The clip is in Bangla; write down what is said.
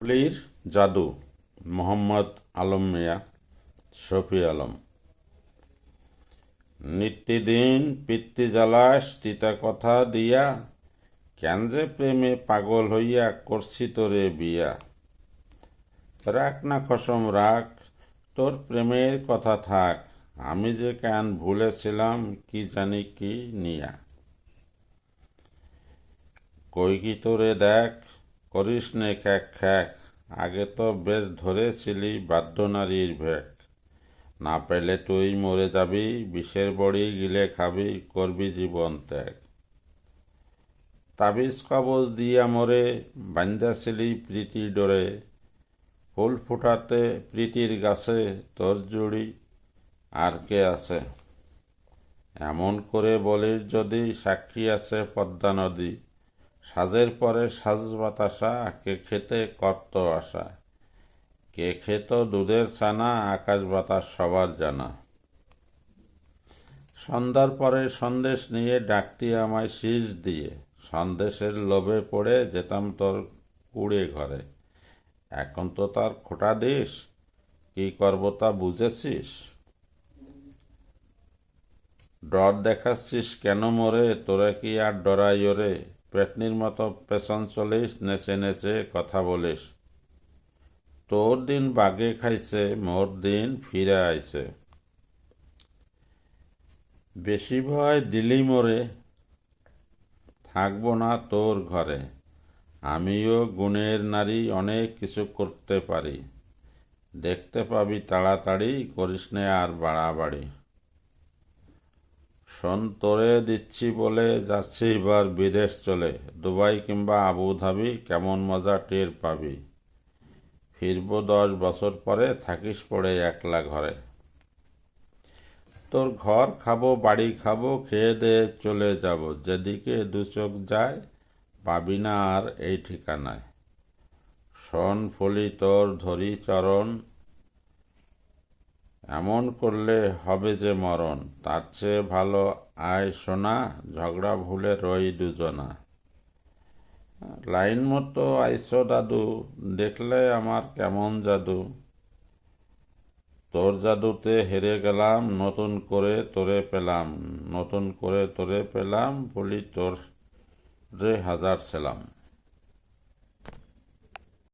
ফুলির জাদু, মোহাম্মদ আলম মিয়া, শফি আলম। নিত্যদিন পিতৃ জ্বালাস তিতা কথা দিয়া, কেন যে প্রেমে পাগল হইয়া করছি তোরে বিয়া। রাখ না খসম রাখ, তোর প্রেমের কথা থাক, আমি যে কেন ভুলেছিলাম, কি জানি কি নিয়া। কই কি তোরে দেখ করিস নে খ্যাক খ্যাক, আগে তো বেশ ধরেছিলি বাদ্য নারীর ভেক। না পেলে তুই মরে যাবি, বিষের বড়ি গিলে খাবি, করবি জীবন ত্যাগ। তাবিজ কবজ দিয়া মরে বান্দাছিলি প্রীতি ডোরে, ফুল ফুটাতে প্রীতির গাছে তোর জুড়ি, আর কে আছে? এমন করে বলিস যদি সাক্ষী আছে পদ্মা নদী। সাজের পরে সাজ বাতাসা, কে খেতে কর্ত আসা কে খেত দুধের ছানা, আকাশ বাতাস সবার জানা। সন্ধ্যার পরে সন্দেশ নিয়ে ডাকতি আমায় শীষ দিয়ে। সন্দেশের লোভে পড়ে যেতাম তোর কুড়ে ঘরে। এখন তো তার খোটা দিস, কি করব তা বুঝেছিস? ডর দেখাচ্ছিস কেন মরে, তোরা কি আর ডরাই ওরে পেটনির মতো পেছন চলিস, নেচে নেচে কথা বলিস। তোর দিন বাগে খাইছে, মোর দিন ফিরে আইছে। বেশি ভয় দিলি মোরে, থাকব না তোর ঘরে। আমিও গুণের নারী, অনেক কিছু করতে পারি। দেখতে পাবি তাড়াতাড়ি, করিস নে আর বাড়াবাড়ি। শোন, তোরে দিচ্ছি বলে যাচ্ছি এবার বিদেশ চলে। দুবাই কিংবা আবুধাবি কেমন মজা টের পাবি। ফিরবো দশ বছর পরে, থাকিস পড়ে একলা ঘরে। তোর ঘর খাব, বাড়ি খাব, খেয়ে দিয়ে চলে যাব। যেদিকে দু চোখ যায়, পাবি না আর এই ঠিকানায়। শোন, ফলি, তোর ধরি চরণ এমন করলে হবে যে মরণ। তার চেয়ে ভালো আয় শোনা, ঝগড়া ভুলে রই দুজনা। লাইন মতো, আইসো দাদু, দেখলে আমার কেমন জাদু। তোর জাদুতে হেরে গেলাম, নতুন করে তোরে পেলাম, নতুন করে তোরে পেলাম, বলি তোর রে হাজার সেলাম।